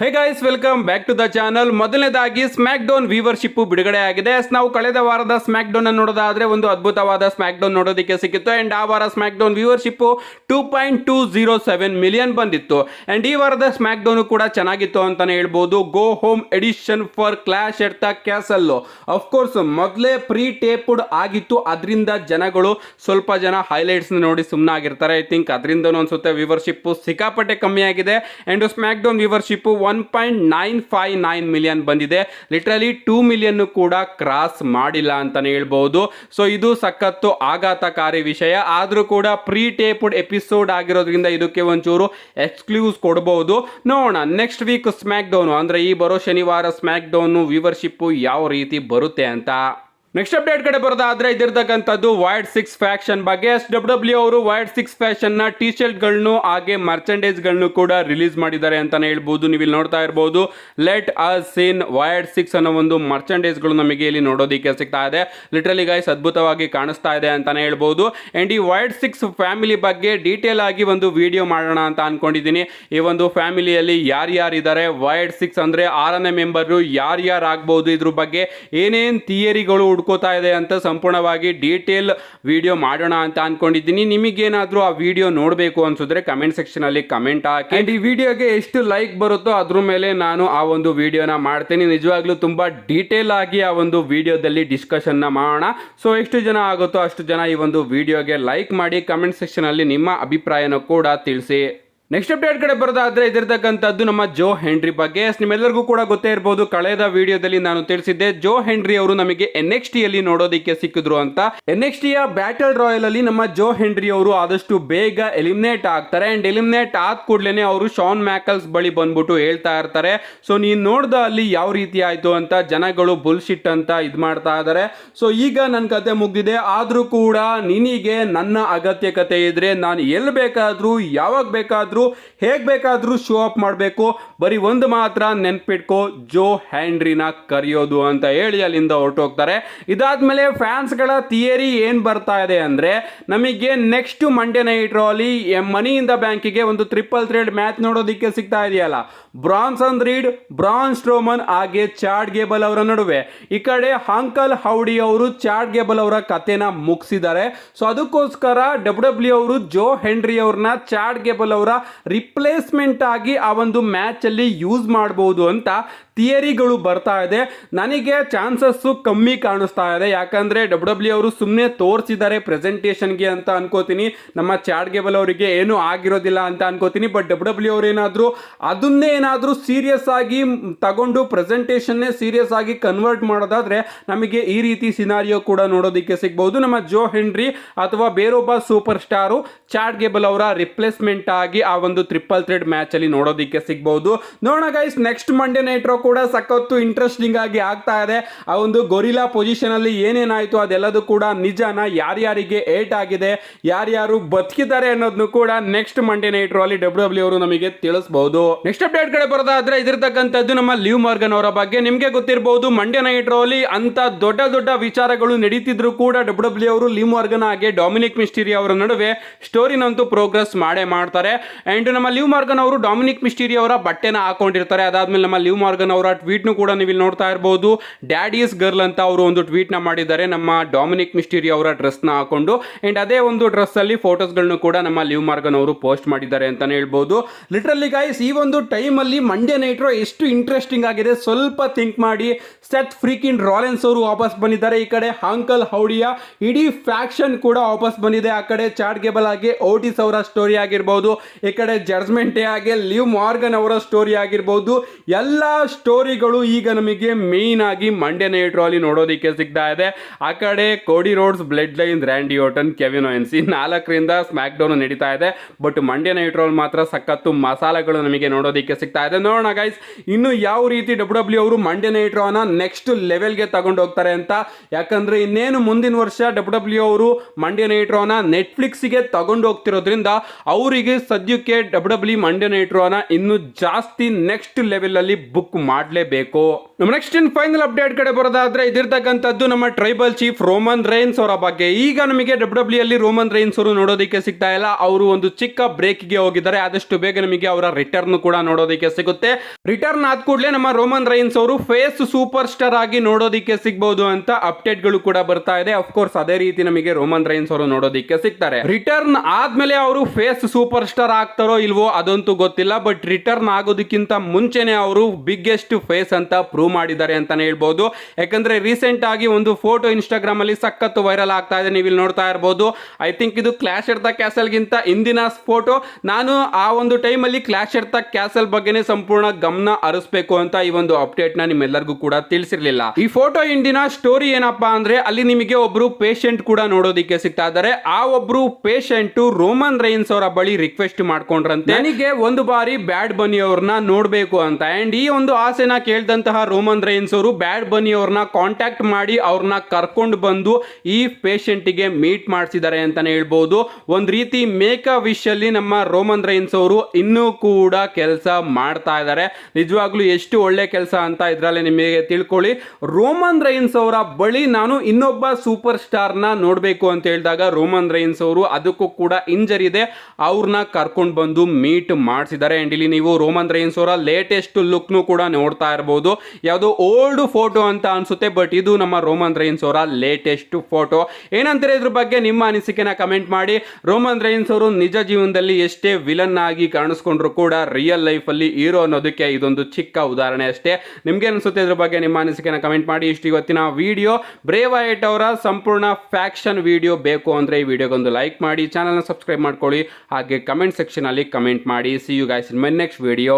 Hey guys welcome back to the channel ಮೊದಲನೇದಾಗಿ smack down viewership ಬಿಡುಗಡೆ ಆಗಿದೆ ನಾವು ಕಳೆದ ವಾರದ ಸ್ಮ್ಯಾಕ್ ಡೌನ್ ನೋಡೋದಾದ್ರೆ ಒಂದು ಅದ್ಭುತವಾದ ಸ್ಮ್ಯಾಕ್ ಡೌನ್ ನೋಡೋದಕ್ಕೆ ಸಿಕ್ಕಿತ್ತು. ಅಂಡ್ ಆ ವಾರ SmackDown two point two zero seven million ಬಂದಿತ್ತು. ಅಂಡ್ ಈ ವಾರದ ಸ್ಮ್ಯಾಕ್ ಡೌನ್ ಕೂಡ ಚೆನ್ನಾಗಿತ್ತು ಅಂತಾನೆ ಹೇಳ್ಬೋದು. Go home edition for clash at the castle of course ಮೊದಲೇ ಪ್ರೀ ಟೇಪ್ಡ್ ಆಗಿತ್ತು. ಅದರಿಂದ ಜನಗಳು ಸ್ವಲ್ಪ ಜನ ಹೈಲೈಟ್ಸ್ ನೋಡಿ ಸುಮ್ಮನಾಗಿರ್ತಾರೆ ಐ ಥಿಂಕ್ ಅದರಿಂದ ಅನ್ಸುತ್ತೆ ವ್ಯೂವರ್ಶಿಪ್ ಸಿಕ್ಕಾಪಟ್ಟೆ ಕಮ್ಮಿ ಆಗಿದೆ and smack down one point nine five nine million ಬಂದಿದೆ. ಲಿಟ್ರಲಿ ಟೂ ಮಿಲಿಯನ್ ಕೂಡ ಕ್ರಾಸ್ ಮಾಡಿಲ್ಲ ಅಂತಾನೆ ಹೇಳ್ಬಹುದು ಸೊ ಇದು ಸಖತ್ತು ಆಘಾತಕಾರಿ ವಿಷಯ. ಆದರೂ ಕೂಡ ಪ್ರೀ ಟೇಪ್ಡ್ ಎಪಿಸೋಡ್ ಆಗಿರೋದ್ರಿಂದ ಇದಕ್ಕೆ ಒಂಚೂರು ಎಕ್ಸ್ಕ್ಲೂಸ್ ಕೊಡಬಹುದು ನೋಡೋಣ ನೆಕ್ಸ್ಟ್ ವೀಕ್ ಸ್ಮ್ಯಾಕ್ ಡೌನ್ ಅಂದ್ರೆ ಈ ಬರೋ ಶನಿವಾರ ಸ್ಮ್ಯಾಕ್ ಡೌನ್ ವ್ಯೂವರ್ಶಿಪ್ಪು ಯಾವ ರೀತಿ ಬರುತ್ತೆ ಅಂತ. ನೆಕ್ಸ್ಟ್ ಅಪ್ಡೇಟ್ ಕಡೆ ಬರೋದಾದ್ರೆ ಇದಿರ್ತಕ್ಕಂಥದ್ದು ವೈಡ್ ಸಿಕ್ಸ್ ಫ್ಯಾಕ್ಷನ್ ಬಗ್ಗೆ. ಡಬ್ಲ್ಯೂ ಡಬ್ಲ್ಯೂ ಅವರು ವೈಡ್ ಸಿಕ್ಸ್ ಫ್ಯಾಷನ್ನ ಟಿ ಶರ್ಟ್ಗಳನ್ನು ಹಾಗೆ ಮರ್ಚಂಡೈಸ್ಗಳನ್ನು ಕೂಡ ರಿಲೀಸ್ ಮಾಡಿದ್ದಾರೆ ಅಂತಾನೆ ಹೇಳ್ಬೋದು. ನೀವು ಇಲ್ಲಿ ನೋಡ್ತಾ ಇರಬಹುದು let us seen Wyatt Sicks ಅನ್ನೋ ಒಂದು merchandise ಗಳು ನಮಗೆ ಇಲ್ಲಿ ನೋಡೋದಕ್ಕೆ ಸಿಗ್ತಾ ಇದೆ. ಲಿಟ್ರಲಿ ಗೈಸ್ ಅದ್ಭುತವಾಗಿ ಕಾಣಿಸ್ತಾ ಇದೆ ಅಂತಾನೆ ಹೇಳ್ಬೋದು. ಅಂಡ್ ಈ ವೈಡ್ ಸಿಕ್ಸ್ ಫ್ಯಾಮಿಲಿ ಬಗ್ಗೆ ಡೀಟೇಲ್ ಆಗಿ ಒಂದು ವಿಡಿಯೋ ಮಾಡೋಣ ಅಂತ ಅನ್ಕೊಂಡಿದ್ದೀನಿ. ಈ ಒಂದು ಫ್ಯಾಮಿಲಿಯಲ್ಲಿ ಯಾರ್ಯಾರು ಇದ್ದಾರೆ ವೈಡ್ ಸಿಕ್ಸ್ ಅಂದ್ರೆ ಆರನೇ ಮೆಂಬರು ಯಾರ್ಯಾರು ಆಗ್ಬೋದು ಇದ್ರ ಬಗ್ಗೆ? ಏನೇನ್ ಥಿಯರಿಗಳು ಹುಡ್ಕೋತಾ ಇದೆ ಅಂತ ಸಂಪೂರ್ಣವಾಗಿ ಡೀಟೇಲ್ ವಿಡಿಯೋ ಮಾಡೋಣ ಅಂತ ಅನ್ಕೊಂಡಿದ್ದೀನಿ. ನಿಮಗೇನಾದ್ರೂ ಆ ವಿಡಿಯೋ ನೋಡಬೇಕು ಅನ್ಸಿದ್ರೆ ಕಮೆಂಟ್ ಸೆಕ್ಷನ್ ಅಲ್ಲಿ ಕಮೆಂಟ್ ಹಾಕಿ. ಅಂಡ್ ಈ ವಿಡಿಯೋಗೆ ಎಷ್ಟು ಲೈಕ್ ಬರುತ್ತೋ ಅದ್ರ ಮೇಲೆ ನಾನು ಆ ಒಂದು ವಿಡಿಯೋನ ಮಾಡ್ತೀನಿ. ನಿಜವಾಗ್ಲೂ ತುಂಬಾ ಡೀಟೇಲ್ ಆಗಿ ಆ ಒಂದು ವಿಡಿಯೋದಲ್ಲಿ ಡಿಸ್ಕಷನ್ನ ಮಾಡೋಣ. ಸೊ ಎಷ್ಟು ಜನ ಆಗುತ್ತೋ ಅಷ್ಟು ಜನ ಈ ಒಂದು ವಿಡಿಯೋಗೆ ಲೈಕ್ ಮಾಡಿ. ಕಮೆಂಟ್ ಸೆಕ್ಷನ್ ಅಲ್ಲಿ ನಿಮ್ಮ ಅಭಿಪ್ರಾಯನ ಕೂಡ ತಿಳಿಸಿ. ನೆಕ್ಸ್ಟ್ ಅಪ್ಡೇಟ್ ಕಡೆ ಬರೋದಾದ್ರೆ ಇದಿರ್ತಕ್ಕಂಥದ್ದು ನಮ್ಮ ಜೋ ಹೆನ್ರಿ ಬಗ್ಗೆ. ನಿಮ್ಮೆಲ್ಲರಿಗೂ ಕೂಡ ಗೊತ್ತೇ ಇರಬಹುದು ಕಳೆದ ವಿಡಿಯೋದಲ್ಲಿ ನಾನು ತಿಳಿಸಿದ್ದೆ ಜೋ ಹೆನ್ರಿ ಅವರು ನಮಗೆ ಎನ್ ಎಕ್ಸ್ ಟಿ ಅಲ್ಲಿ ನೋಡೋದಕ್ಕೆ ಸಿಕ್ಕಿದ್ರು ಅಂತ. ಎನ್ ಎಕ್ಸ್ ಟಿಯ ಬ್ಯಾಟಲ್ ರಾಯಲ್ ಅಲ್ಲಿ ನಮ್ಮ ಜೋ ಹೆನ್ರಿ ಅವರು ಆದಷ್ಟು ಬೇಗ ಎಲಿಮಿನೇಟ್ ಆಗ್ತಾರೆ. ಅಂಡ್ ಎಲಿಮಿನೇಟ್ ಆದ ಕೂಡಲೇ ಅವರು ಶಾನ್ ಮ್ಯಾಕಲ್ಸ್ ಬಳಿ ಬಂದ್ಬಿಟ್ಟು ಹೇಳ್ತಾ ಇರ್ತಾರೆ. ಸೊ ನೀನ್ ನೋಡ್ದ ಅಲ್ಲಿ ಯಾವ ರೀತಿ ಆಯ್ತು ಅಂತ ಜನಗಳು ಬುಲ್ಶಿಟ್ ಅಂತ ಇದ್ ಮಾಡ್ತಾ ಇದ್ದಾರೆ ಸೊ ಈಗ ನನ್ನ ಕತೆ ಮುಗ್ದಿದೆ. ಆದ್ರೂ ಕೂಡ ನಿನಗೆ ನನ್ನ ಅಗತ್ಯ ಕತೆ ಇದ್ರೆ ನಾನು ಎಲ್ಲಿ ಬೇಕಾದ್ರೂ, ಯಾವಾಗ ಬೇಕಾದ್ರೂ ಹೇಗ್ ಬೇಕಾದರೂ ಶೋ ಅಪ್ ಮಾಡಬೇಕು. ಬರೀ ಒಂದು ಮಾತ್ರ ನೆನ್ಪಿಟ್ಕೋ, ಜೋ ಹ್ಯಾಂಡ್ರಿನ ಕರೆಯೋದು ಅಂತ ಹೇಳಿ ಅಲ್ಲಿಂದ ಹೊರಟೋಗ್ತಾರೆ. ಇದಾದ್ಮೇಲೆ ಫ್ಯಾನ್ಸ್ಗಳ ಥಿಯರಿ ಏನು ಬರ್ತಾ ಇದೆ ಅಂದ್ರೆ, ನಮಗೆ ನೆಕ್ಸ್ಟ್ ಮಂಡೇ ನೈಟ್ ಅಲ್ಲಿ ಮನಿ ಇನ್ ದ ಬ್ಯಾಂಕಿಗೆ ಒಂದು ಟ್ರಿಪಲ್ ಥ್ರೆಡ್ ಮ್ಯಾಚ್ ನೋಡೋದಕ್ಕೆ ಸಿಗ್ತಾ ಇದೆಯಲ್ಲ. ಬ್ರಾನ್ಸ್ ಬ್ರಾನ್ಸನ್ ರೀಡ್, ಬ್ರಾನ್ ಸ್ಟ್ರೋಮನ್ ಹಾಗೆ ಚಾರ್ಡ್ ಗೇಬಲ್ ಅವರ ನಡುವೆ. ಈ ಕಡೆ ಹಾಂಕಲ್ ಹೌಡಿ ಅವರು ಚಾರ್ಡ್ ಗೇಬಲ್ ಅವರ ಕತೆನ ಮುಗಿಸಿದ್ದಾರೆ. ಸೊ ಅದಕ್ಕೋಸ್ಕರ ಡಬ್ಲ್ಯೂ ಡಬ್ಲ್ಯೂ ಅವರು, ಜೋ ಹೆನ್ರಿ ಅವ್ರನ್ನ ಚಾರ್ಡ್ ಗೇಬಲ್ ಅವರ ರಿಪ್ಲೇಸ್ಮೆಂಟ್ ಆಗಿ ಆ ಒಂದು ಮ್ಯಾಚ್ ಅಲ್ಲಿ ಯೂಸ್ ಮಾಡಬಹುದು ಅಂತ ಥಿಯರಿಗಳು ಬರ್ತಾ ಇದೆ. ನನಗೆ ಚಾನ್ಸಸ್ಸು ಕಮ್ಮಿ ಕಾಣಿಸ್ತಾ ಇದೆ. ಯಾಕಂದರೆ ಡಬ್ಲ್ಯೂ ಡಬ್ಲ್ಯೂ ಅವರು ಸುಮ್ಮನೆ ತೋರಿಸಿದ್ದಾರೆ ಪ್ರೆಸೆಂಟೇಷನ್ಗೆ ಅಂತ ಅನ್ಕೋತೀನಿ. ನಮ್ಮ ಚಾಡ್ಗೆಬಲ್ ಅವರಿಗೆ ಏನೂ ಆಗಿರೋದಿಲ್ಲ ಅಂತ ಅನ್ಕೋತೀನಿ. ಬಟ್ ಡಬ್ಲ್ಯೂ ಡಬ್ಲ್ಯೂ ಅವ್ರು ಏನಾದರೂ ಅದನ್ನೇ ಏನಾದರೂ ಸೀರಿಯಸ್ ಆಗಿ ತಗೊಂಡು ಪ್ರೆಸೆಂಟೇಷನ್ನೇ ಸೀರಿಯಸ್ ಆಗಿ ಕನ್ವರ್ಟ್ ಮಾಡೋದಾದ್ರೆ ನಮಗೆ ಈ ರೀತಿ ಸಿನಾರಿಯೋ ಕೂಡ ನೋಡೋದಕ್ಕೆ ಸಿಗ್ಬೋದು ನಮ್ಮ ಜೋ ಹೆನ್ರಿ ಅಥವಾ ಬೇರೊಬ್ಬ ಸೂಪರ್ ಸ್ಟಾರು ಚಾಟ್ ಗೇಬಲ್ ಅವರ ರಿಪ್ಲೇಸ್ಮೆಂಟ್ ಆಗಿ ಆ ಒಂದು ತ್ರಿಪಲ್ ಥ್ರೆಡ್ ಮ್ಯಾಚಲ್ಲಿ ನೋಡೋದಕ್ಕೆ ಸಿಗ್ಬೋದು ನೋಡೋಣ ಗೈಸ್ ನೆಕ್ಸ್ಟ್ ಮಂಡೇ ನೈಟ್ ಕೂಡ ಸಖತ್ತು ಇಂಟ್ರೆಸ್ಟಿಂಗ್ ಆಗಿ ಆಗ್ತಾ ಇದೆ. ಆ ಒಂದು ಗೊರಿಲಾ ಪೊಸಿಷನ್ ಅಲ್ಲಿ ಏನೇನಾಯ್ತು ಅದೆಲ್ಲದೂ ಕೂಡ ನಿಜಾನ ಯಾರ್ಯಾರಿಗೆ ಏಟ್ ಆಗಿದೆ, ಯಾರ್ಯಾರು ಬದುಕಿದ್ದಾರೆ ಅನ್ನೋದನ್ನು ಕೂಡ ನೆಕ್ಸ್ಟ್ ಮಂಡೇ ನೈಟ್ ಅಲ್ಲಿ ಡಬ್ಲ್ಯೂ ಡಬ್ಲ್ಯೂ ಅವರು ನಮಗೆ ತಿಳಿಸಬಹುದು ನೆಕ್ಸ್ಟ್ ಅಪ್ಡೇಟ್ ಕಡೆ ಬರೋದಾದ್ರೆ ಇದಿರ್ತಕ್ಕಂಥದ್ದು ನಮ್ಮ ಲಿವ್ ಮಾರ್ಗನ್ ಅವರ ಬಗ್ಗೆ. ನಿಮಗೆ ಗೊತ್ತಿರಬಹುದು ಮಂಡ್ಯ ನೈಟ್ ಅಲ್ಲಿ ಅಂತ ದೊಡ್ಡ ದೊಡ್ಡ ವಿಚಾರಗಳು ನಡೀತಿದ್ರು ಕೂಡ ಡಬ್ಲ್ಯೂ ಡಬ್ಲ್ಯೂ ಅವರು ಲಿವ್ ಮಾರ್ಗನ್ ಹಾಗೆ ಡೊಮಿನಿಕ್ ಮಿಸ್ಟೀರಿ ಅವರ ನಡುವೆ ಸ್ಟೋರಿನಂತೂ ಪ್ರೋಗ್ರೆಸ್ ಮಾಡೇ ಮಾಡ್ತಾರೆ. ಅಂಡ್ ನಮ್ಮ ಲಿವ್ ಮಾರ್ಗನ್ ಅವರು ಡೊಮಿನಿಕ್ ಮಿಸ್ಟೀರಿ ಅವರ ಬಟ್ಟೆನ ಹಾಕೊಂಡಿರ್ತಾರೆ. ಅದಾದ್ಮೇಲೆ ನಮ್ಮ ಲಿವ್ ಮಾರ್ಗನ್ ಅವರ ಟ್ವೀಟ್ನು ಕೂಡ ನೀವು ಇಲ್ಲಿ ನೋಡ್ತಾ ಇರಬಹುದು ಡ್ಯಾಡೀಸ್ ಗರ್ಲ್ ಅಂತ ಅವರು ಒಂದು ಟ್ವೀಟ್ನ ಮಾಡಿದ್ದಾರೆ. ನಮ್ಮ ಡಾಮಿನಿಕ್ ಮಿಸ್ಟಿರಿ ಅವರ ಡ್ರೆಸ್ನ ಹಾಕೊಂಡು. ಆ್ಯಂಡ್ ಅದೇ ಒಂದು ಡ್ರೆಸ್ಸಲ್ಲಿ ಫೋಟೋಸ್ಗಳನ್ನು ಕೂಡ ನಮ್ಮ ಲಿವ್ ಮಾರ್ಗನ್ ಅವರು ಪೋಸ್ಟ್ ಮಾಡಿದ್ದಾರೆ ಅಂತಲೇ ಹೇಳ್ಬೋದು. ಲಿಟ್ರಲಿ ಗೈಸ್ ಈ ಒಂದು ಟೈಮಲ್ಲಿ ಮಂಡ್ಯ ನೈಟ್ರೋ ಎಷ್ಟು ಇಂಟ್ರೆಸ್ಟಿಂಗ್ ಆಗಿದೆ. ಸ್ವಲ್ಪ ಥಿಂಕ್ ಮಾಡಿ. ಸೆತ್ ಫ್ರೀಕಿನ್ ರಾಲೆನ್ಸ್ ಅವರು ವಾಪಸ್ ಬಂದಿದ್ದಾರೆ ಈ ಕಡೆ. ಹಾಂಕಲ್ ಹೌಡಿಯ ಇಡೀ ಫ್ಯಾಕ್ಷನ್ ಕೂಡ ವಾಪಸ್ ಬಂದಿದೆ ಆ ಕಡೆ. ಚಾಡ್ ಗೇಬಲ್ ಆಗಿ ಓಟಿಸ್ ಅವರ ಸ್ಟೋರಿ ಆಗಿರ್ಬೋದು. ಈ ಕಡೆ ಜಡ್ಜ್ಮೆಂಟೇ ಆಗಿ ಲಿವ್ ಮಾರ್ಗನ್ ಅವರ ಸ್ಟೋರಿ ಆಗಿರ್ಬೋದು. ಎಲ್ಲ ಸ್ಟೋರಿಗಳು ಈಗ ನಮಗೆ ಮೇನ್ ಆಗಿ ಮಂಡ್ಯ ನೈಟ್ ರಾಲಿ ನೋಡೋದಕ್ಕೆ ಸಿಗ್ತಾ ಇದೆ. ಆ ಕಡೆ Cody Rhodes bloodline Randy Orton ಓಯನ್ಸಿ ನಾಲ್ಕರಿಂದ ಸ್ಮ್ಯಾಕ್ ಡೌನ್ ನಡೀತಾ ಇದೆ. ಬಟ್ ಮಂಡ್ಯ ನೈಟ್ ರಾಲ್ ಮಾತ್ರ ಸಖತ್ತು ಮಸಾಲೆಗಳು ನಮಗೆ ನೋಡೋದಕ್ಕೆ ಸಿಗ್ತಾ ಇದೆ. ನೋಡೋಣ ಗೈಸ್ ಇನ್ನು ಯಾವ ರೀತಿ ಡಬ್ಲ್ಯೂ ಡಬ್ಲ್ಯೂ ಅವರು ಮಂಡ್ಯ ನೈಟ್ ರಾನ ನೆಕ್ಸ್ಟ್ ಲೆವೆಲ್ಗೆ ತಗೊಂಡು ಹೋಗ್ತಾರೆ ಅಂತ. ಯಾಕಂದ್ರೆ ಇನ್ನೇನು ಮುಂದಿನ ವರ್ಷ ಡಬ್ಲ್ಯೂ ಡಬ್ಲ್ಯೂ ಅವರು ಮಂಡ್ಯ ನೈಟ್ ರಾನ ನೆಟ್ಫ್ಲಿಕ್ಸ್ಗೆ ತಗೊಂಡು ಹೋಗ್ತಿರೋದ್ರಿಂದ ಅವರಿಗೆ ಸದ್ಯಕ್ಕೆ ಡಬ್ಲ್ಯೂ ಡಬ್ಲ್ಯೂ ಮಂಡ್ಯ ನೈಟ್ ರೋನ ಇನ್ನು ಜಾಸ್ತಿ ನೆಕ್ಸ್ಟ್ ಲೆವೆಲ್ ಅಲ್ಲಿ ಬುಕ್ ಮಾಡಲೇಬೇಕು. ನಮ್ಮ ನೆಕ್ಸ್ಟ್ ಇನ್ ಫೈನಲ್ ಅಪ್ಡೇಟ್ ಕಡೆ ಬರೋದಾದ್ರೆ ಇದಿರ್ತಕ್ಕಂಥದ್ದು ನಮ್ಮ ಟ್ರೈಬಲ್ ಚೀಫ್ ರೋಮನ್ ರೈನ್ಸ್ ಅವರ ಬಗ್ಗೆ. ಈಗ ನಮಗೆ ಡಬ್ಲ್ಯೂ ಡಬ್ಲ್ಯೂ ಅಲ್ಲಿ ರೋಮನ್ ರೈನ್ಸ್ ಅವರು ನೋಡೋದಕ್ಕೆ ಸಿಗ್ತಾ ಇಲ್ಲ. ಅವರು ಒಂದು ಚಿಕ್ಕ ಬ್ರೇಕ್ಗೆ ಹೋಗಿದ್ದಾರೆ. ಆದಷ್ಟು ಬೇಗ ನಮಗೆ ಅವರ ರಿಟರ್ನ್ ಕೂಡ ನೋಡೋದಕ್ಕೆ ಸಿಗುತ್ತೆ. ರಿಟರ್ನ್ ಆದ ಕೂಡಲೇ ನಮ್ಮ ರೋಮನ್ ರೈನ್ಸ್ ಅವರು ಫೇಸ್ ಸೂಪರ್ ಸ್ಟಾರ್ ಆಗಿ ನೋಡೋದಕ್ಕೆ ಸಿಗ್ಬಹುದು ಅಂತ ಅಪ್ಡೇಟ್ಗಳು ಕೂಡ ಬರ್ತಾ ಇದೆ. ಅಫ್ಕೋರ್ಸ್ ಅದೇ ರೀತಿ ನಮಗೆ ರೋಮನ್ ರೈನ್ಸ್ ಅವರು ನೋಡೋದಕ್ಕೆ ಸಿಗ್ತಾರೆ. ರಿಟರ್ನ್ ಆದ್ಮೇಲೆ ಅವರು ಫೇಸ್ ಸೂಪರ್ ಸ್ಟಾರ್ ಆಗ್ತಾರೋ ಇಲ್ವೋ, ಅದಂತೂ ಗೊತ್ತಿಲ್ಲ. ಬಟ್ ರಿಟರ್ನ್ ಆಗೋದಕ್ಕಿಂತ ಮುಂಚೆನೆ ಅವರು ಬಿಗ್ಗೆಸ್ಟ್ ಫೇಸ್ ಅಂತ ಪ್ರೂವ್ ಮಾಡಿದ್ದಾರೆ ಅಂತಾನೆ ಹೇಳ್ಬೋದು. ಯಾಕಂದ್ರೆ ರೀಸೆಂಟ್ ಆಗಿ ಒಂದು ಫೋಟೋ ಇನ್ಸ್ಟಾಗ್ರಾಮ್ ಅಲ್ಲಿ ಸಖತ್ತು ವೈರಲ್ ಆಗ್ತಾ ಇದೆ ನೀವು ಇಲ್ಲಿ ನೋಡ್ತಾ ಇರ್ಬೋದು. ಐ ಥಿಂಕ್ ಇದು ಕ್ಲಾಶ್ ಎಡ್ತ ಕ್ಯಾಸಲ್ಗಿಂತ ಇಂದಿನ ಫೋಟೋ ನಾನು ಆ ಒಂದು ಟೈಮಲ್ಲಿ ಕ್ಲಾಶ್ ಎಡ್ತ ಕ್ಯಾಸಲ್ ಬಗ್ಗೆನೇ ಸಂಪೂರ್ಣ ಗಮನ ಹರಿಸ್ಬೇಕು ಅಂತ ಈ ಒಂದು ಅಪ್ಡೇಟ್ನ ನಿಮ್ಮೆಲ್ಲರಿಗೂ ಕೂಡ ತಿಳಿಸಿರ್ಲಿಲ್ಲ. ಈ ಫೋಟೋ ಇಂದಿನ ಸ್ಟೋರಿ ಏನಪ್ಪಾ ಅಂದ್ರೆ, ಅಲ್ಲಿ ನಿಮಗೆ ಒಬ್ರು ಪೇಷಂಟ್ ಕೂಡ ನೋಡೋದಿಕ್ಕೆ ಸಿಗ್ತಾ ಇದ್ದಾರೆ. ಆ ಒಬ್ರು ಪೇಷಂಟ್ ರೋಮನ್ ರೈನ್ಸ್ ಅವರ ಬಳಿ ರಿಕ್ವೆಸ್ಟ್ ಮಾಡ್ಕೊಂಡ್ರಂತೆ. ನನಗೆ ಒಂದು ಬಾರಿ ಬ್ಯಾಡ್ ಬನ್ನಿ ಅವ್ರನ್ನ ನೋಡಬೇಕು ಅಂತ. ಅಂಡ್ ಈ ಒಂದು ಆಸೆನ ಕೇಳಿದಂತಹ ರೋಮನ್ ರೈನ್ಸ್ ಅವರು ಬ್ಯಾಡ್ ಬನ್ನಿ ಅವ್ರನ್ನ ಕಾಂಟ್ಯಾಕ್ಟ್ ಮಾಡಿ ಅವ್ರನ್ನ ಕರ್ಕೊಂಡು ಬಂದು ಈ ಪೇಷಂಟಿಗೆ ಮೀಟ್ ಮಾಡಿಸಿದ್ದಾರೆ ಅಂತಲೇ ಹೇಳ್ಬೋದು. ಒಂದು ರೀತಿ ಮೇಕ ವಿಶ್ ಅಲ್ಲಿ ನಮ್ಮ ರೋಮನ್ ರೈನ್ಸ್ ಅವರು ಇನ್ನೂ ಕೂಡ ಕೆಲಸ ಮಾಡ್ತಾ ಇದ್ದಾರೆ ನಿಜವಾಗ್ಲೂ ಎಷ್ಟು ಒಳ್ಳೆ ಕೆಲಸ ಅಂತ ಇದರಲ್ಲಿ ನಿಮಗೆ ತಿಳ್ಕೊಳ್ಳಿ. ರೋಮನ್ ರೈನ್ಸ್ ಅವರ ಬಳಿ ನಾನು ಇನ್ನೊಬ್ಬ ಸೂಪರ್ ಸ್ಟಾರ್ನ ನೋಡಬೇಕು ಅಂತ ಹೇಳಿದಾಗ ರೋಮನ್ ರೈನ್ಸ್ ಅವರು ಅದಕ್ಕೂ ಕೂಡ ಇಂಜರಿದೆ ಅವ್ರನ್ನ ಕರ್ಕೊಂಡು ಬಂದು ಮೀಟ್ ಮಾಡಿಸಿದ್ದಾರೆ ಆ್ಯಂಡ್ ಇಲ್ಲಿ ನೀವು ರೋಮನ್ ರೈನ್ಸ್ ಅವರ ಲೇಟೆಸ್ಟ್ ಲುಕ್ನು ಕೂಡ ನೋಡ್ತಾ ಇರಬಹುದು ಯಾವುದು ಓಲ್ಡ್ ಫೋಟೋ ಅಂತ ಅನ್ಸುತ್ತೆ, ಬಟ್ ಇದು ನಮ್ಮ ರೋಮನ್ ರೈನ್ಸ್ ಅವರ ಲೇಟೆಸ್ಟ್ ಫೋಟೋ. ಏನಂತಾರೆ ಇದ್ರ ಬಗ್ಗೆ ನಿಮ್ಮ ಅನಿಸಿಕೆನ ಕಮೆಂಟ್ ಮಾಡಿ. ರೋಮನ್ ರೈನ್ಸ್ ಅವರು ನಿಜ ಜೀವನದಲ್ಲಿ ಎಷ್ಟೇ ವಿಲನ್ ಆಗಿ ಕಾಣಿಸ್ಕೊಂಡ್ರು ಕೂಡ ರಿಯಲ್ ಲೈಫಲ್ಲಿ ಹೀರೋ ಅನ್ನೋದಕ್ಕೆ ಇದೊಂದು ಚಿಕ್ಕ ಉದಾಹರಣೆ ಅಷ್ಟೇ. ನಿಮ್ಗೆ ಅನಿಸುತ್ತೆ ಇದ್ರ ಬಗ್ಗೆ ನಿಮ್ಮ ಅನಿಸಿಕೆನ ಕಮೆಂಟ್ ಮಾಡಿ. ಇಷ್ಟು ಇವತ್ತಿನ ವಿಡಿಯೋ ಬ್ರೇವ್ ಐಟ್ ಅವರ ಸಂಪೂರ್ಣ ಫ್ಯಾಕ್ಷನ್ ವಿಡಿಯೋ ಬೇಕು ಅಂದರೆ ಈ ವಿಡಿಯೋಗೊಂದು ಲೈಕ್ ಮಾಡಿ. ಚಾನಲ್ನ ಸಬ್ಸ್ಕ್ರೈಬ್ ಮಾಡ್ಕೊಳ್ಳಿ. ಹಾಗೆ ಕಮೆಂಟ್ ಸೆಕ್ಷನಲ್ಲಿ ಕಮೆಂಟ್ ಮಾಡಿ. See you guys in my next video